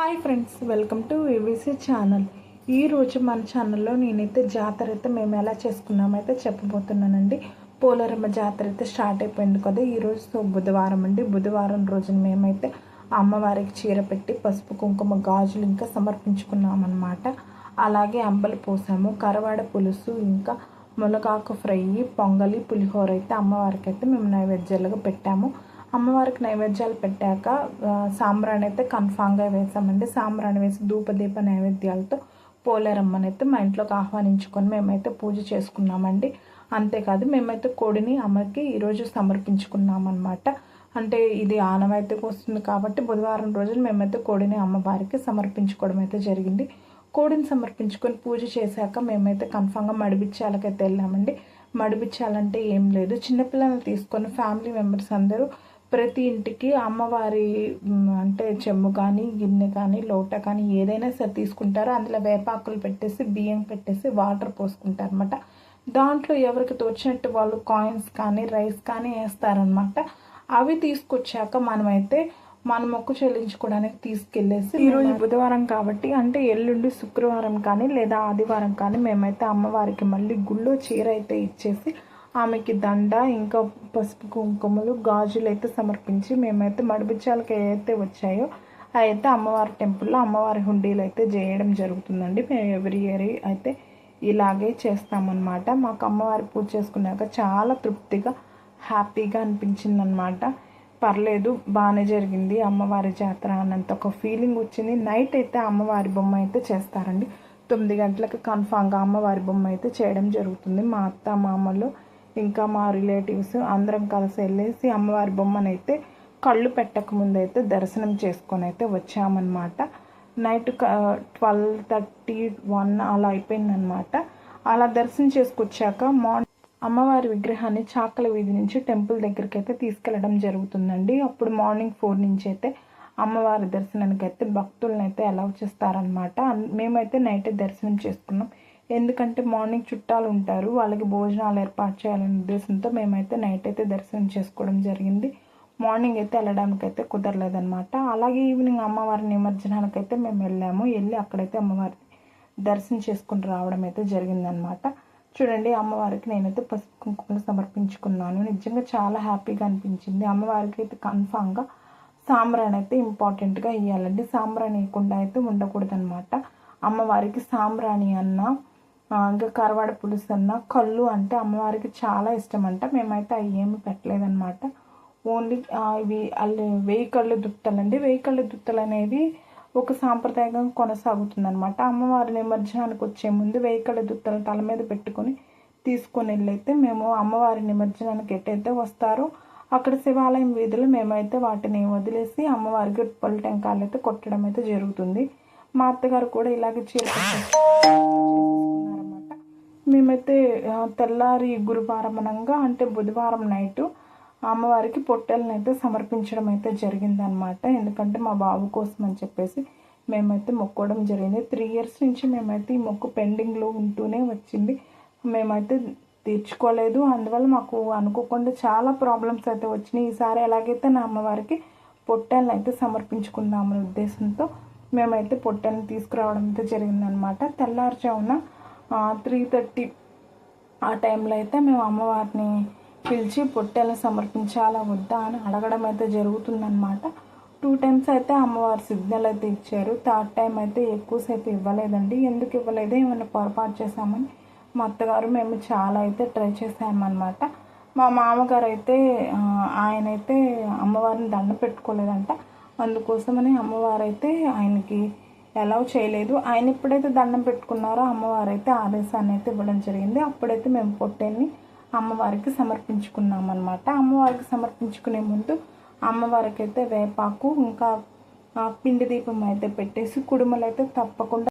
Hi friends welcome to VVC channel. ఈరోజు మన ఛానల్లో నేనైతే జాతర అయితే మేము ఎలా చేసుకున్నామైతే చెప్పబోతున్నానండి. పోలరమ్మ జాతర అయితే స్టార్ట్ అయిపోయింది కదా ఈరోజు సో బుధవారం అండి. బుధవారం రోజున మేమైతే అమ్మవారికి చీర పెట్టి పసుపు కుంకుమ గాజులు ఇంకా సమర్పించుకున్నామన్నమాట. అలాగే అంబలు పోసాము కరవాడ పులుసు ఇంకా మునగాకు ఫ్రై పొంగలి పులిహోర అయితే అమ్మవారికి అయితే మేము నైవేద్యాలుగా పెట్టాము. అమ్మవారికి నైవేద్యాలు పెట్టాక సాంబ్రాణి అయితే కన్ఫామ్గా వేసామండి. సాంబ్రాణి వేసి ధూపదీప నైవేద్యాలతో పోలేరమ్మని అయితే మా ఇంట్లోకి ఆహ్వానించుకొని మేమైతే పూజ చేసుకున్నామండి. అంతేకాదు మేమైతే కోడిని అమ్మకి ఈరోజు సమర్పించుకున్నామన్నమాట. అంటే ఇది ఆనవాయితీకి వస్తుంది కాబట్టి బుధవారం రోజున మేమైతే కోడిని అమ్మవారికి సమర్పించుకోవడం అయితే జరిగింది. కోడిని సమర్పించుకొని పూజ చేశాక మేమైతే కన్ఫామ్గా మడిబిచ్చాలకైతే వెళ్ళామండి. మడిపించాలంటే ఏం లేదు. చిన్నపిల్లల్ని తీసుకొని ఫ్యామిలీ మెంబర్స్ అందరూ ప్రతి ఇంటికి అమ్మవారి అంటే చెమ్ము కానీ గిన్నె కానీ లోట కానీ ఏదైనా సరే తీసుకుంటారో. అందులో వేపాకులు పెట్టేసి బియ్యం పెట్టేసి వాటర్ పోసుకుంటారు అనమాట దాంట్లో ఎవరికి తోచినట్టు వాళ్ళు కాయిన్స్ కానీ రైస్ కానీ వేస్తారనమాట అవి తీసుకొచ్చాక మనమైతే మన మొక్కు చెల్లించుకోవడానికి తీసుకెళ్ళేసి ఈరోజు బుధవారం కాబట్టి అంటే ఎల్లుండి శుక్రవారం కానీ లేదా ఆదివారం కానీ మేమైతే అమ్మవారికి మళ్ళీ గుళ్ళో చీర అయితే ఇచ్చేసి ఆమెకి దండ ఇంకా పసుపు కుంకుమలు గాజులు అయితే సమర్పించి మేమైతే మడిబిచ్చాలకి ఏవైతే వచ్చాయో అయితే అమ్మవారి టెంపుల్లో అమ్మవారి హుండీలు అయితే చేయడం జరుగుతుందండి. మేము ఎవ్రీ ఇయర్ అయితే ఇలాగే చేస్తామన్నమాట. మాకు అమ్మవారి పూజ చేసుకున్నాక చాలా తృప్తిగా హ్యాపీగా అనిపించింది అనమాట పర్లేదు బాగానే జరిగింది. అమ్మవారి జాతర అన్నంత ఒక ఫీలింగ్ వచ్చింది. నైట్ అయితే అమ్మవారి బొమ్మ అయితే చేస్తారండి. తొమ్మిది గంటలకు కన్ఫామ్గా అమ్మవారి బొమ్మ అయితే చేయడం జరుగుతుంది. మా అత్త మామలు ఇంకా మా రిలేటివ్స్ అందరం కలిసి వెళ్ళేసి అమ్మవారి బొమ్మను అయితే కళ్ళు పెట్టక అయితే దర్శనం చేసుకొని అయితే వచ్చామన్నమాట. నైట్ ట్వెల్వ్ థర్టీ వన్ అలా అయిపోయిందనమాట అలా దర్శనం చేసుకొచ్చాక మార్నింగ్ అమ్మవారి విగ్రహాన్ని చాకల వీధి నుంచి టెంపుల్ దగ్గరికి అయితే తీసుకెళ్ళడం జరుగుతుందండి. అప్పుడు మార్నింగ్ ఫోర్ నుంచి అయితే అమ్మవారి దర్శనానికి అయితే భక్తులను అయితే అలౌ చేస్తారనమాట మేమైతే నైట్ దర్శనం చేసుకున్నాం. ఎందుకంటే మార్నింగ్ చుట్టాలు ఉంటారు వాళ్ళకి భోజనాలు ఏర్పాటు చేయాలనే ఉద్దేశంతో మేమైతే నైట్ అయితే దర్శనం చేసుకోవడం జరిగింది. మార్నింగ్ అయితే వెళ్ళడానికి అయితే కుదరలేదనమాట అలాగే ఈవినింగ్ అమ్మవారి నిమజ్జనానికి అయితే మేము వెళ్ళాము. వెళ్ళి అక్కడైతే అమ్మవారిని దర్శనం చేసుకుని రావడం అయితే జరిగిందనమాట చూడండి అమ్మవారికి నేనైతే పసుపు కుంకుమలు సమర్పించుకున్నాను. నిజంగా చాలా హ్యాపీగా అనిపించింది. అమ్మవారికి అయితే కన్ఫామ్గా సాంబ్రాణి అయితే ఇంపార్టెంట్గా ఇవ్వాలండి సాంబ్రాణి ఇవ్వకుండా అయితే ఉండకూడదనమాట అమ్మవారికి సాంబ్రాణి అన్న ఇంకా కరవాడ పులుసు అన్న కళ్ళు అంటే అమ్మవారికి చాలా ఇష్టం అంట మేమైతే అవి ఏమి పెట్టలేదన్నమాట. ఓన్లీ ఇవి అల్లి వెయ్యి కళ్ళు దుత్తలండి. వెయ్యి కళ్ళు దుత్తలు అనేవి ఒక సాంప్రదాయంగా కొనసాగుతుందనమాట అమ్మవారి నిమజ్జనానికి వచ్చే ముందు వెయ్యి కళ్ళు దుత్తలు తల మీద పెట్టుకొని తీసుకొని వెళ్ళైతే మేము అమ్మవారి నిమజ్జనానికి ఎట్టయితే వస్తారో అక్కడ శివాలయం వీధులు మేమైతే వాటిని వదిలేసి అమ్మవారికి పళ్ళు టెంకాయలు అయితే కొట్టడం అయితే జరుగుతుంది. మా అత్తగారు కూడా ఇలాగే చీర మేమైతే తెల్లారి గురువారం అనంగా అంటే బుధవారం నైటు అమ్మవారికి పొట్టెలను అయితే సమర్పించడం అయితే జరిగిందనమాట. ఎందుకంటే మా బాబు కోసం అని చెప్పేసి మేమైతే మొక్కోవడం జరిగింది. త్రీ ఇయర్స్ నుంచి మేమైతే ఈ మొక్కు పెండింగ్లో ఉంటూనే వచ్చింది. మేమైతే తీర్చుకోలేదు. అందువల్ల మాకు అనుకోకుండా చాలా ప్రాబ్లమ్స్ అయితే వచ్చినాయి. ఈసారి ఎలాగైతే నా అమ్మవారికి పొట్టెలను అయితే సమర్పించుకుందామనే ఉద్దేశంతో మేమైతే పొట్టెలను తీసుకురావడం అయితే జరిగిందనమాట. తెల్లారుజామున త్రీ థర్టీ ఆ టైంలో అయితే మేము అమ్మవారిని పిలిచి పొట్టెలు సమర్పించాలా వద్దా అని అడగడం అయితే జరుగుతుందన్నమాట. టూ టైమ్స్ అయితే అమ్మవారు సిగ్నల్ అయితే ఇచ్చారు. థర్డ్ టైం అయితే ఎక్కువసేపు ఇవ్వలేదండి. ఎందుకు ఇవ్వలేదు? ఏమైనా పొరపాటు చేశామని మా అత్తగారు మేము చాలా అయితే ట్రై చేసామన్నమాట మా మామగారు అయితే ఆయన అయితే అమ్మవారిని దండ పెట్టుకోలేదంట. అందుకోసమని అమ్మవారు అయితే ఆయనకి అలౌ చేయలేదు. ఆయన ఎప్పుడైతే దండం పెట్టుకున్నారో అమ్మవారు అయితే ఆదేశాన్ని అయితే ఇవ్వడం జరిగింది. అప్పుడైతే మేము పొట్టేని అమ్మవారికి సమర్పించుకున్నాం అనమాట అమ్మవారికి సమర్పించుకునే ముందు అమ్మవారికి అయితే వేపాకు ఇంకా పిండి దీపం అయితే పెట్టేసి కుడుమలు అయితే తప్పకుండా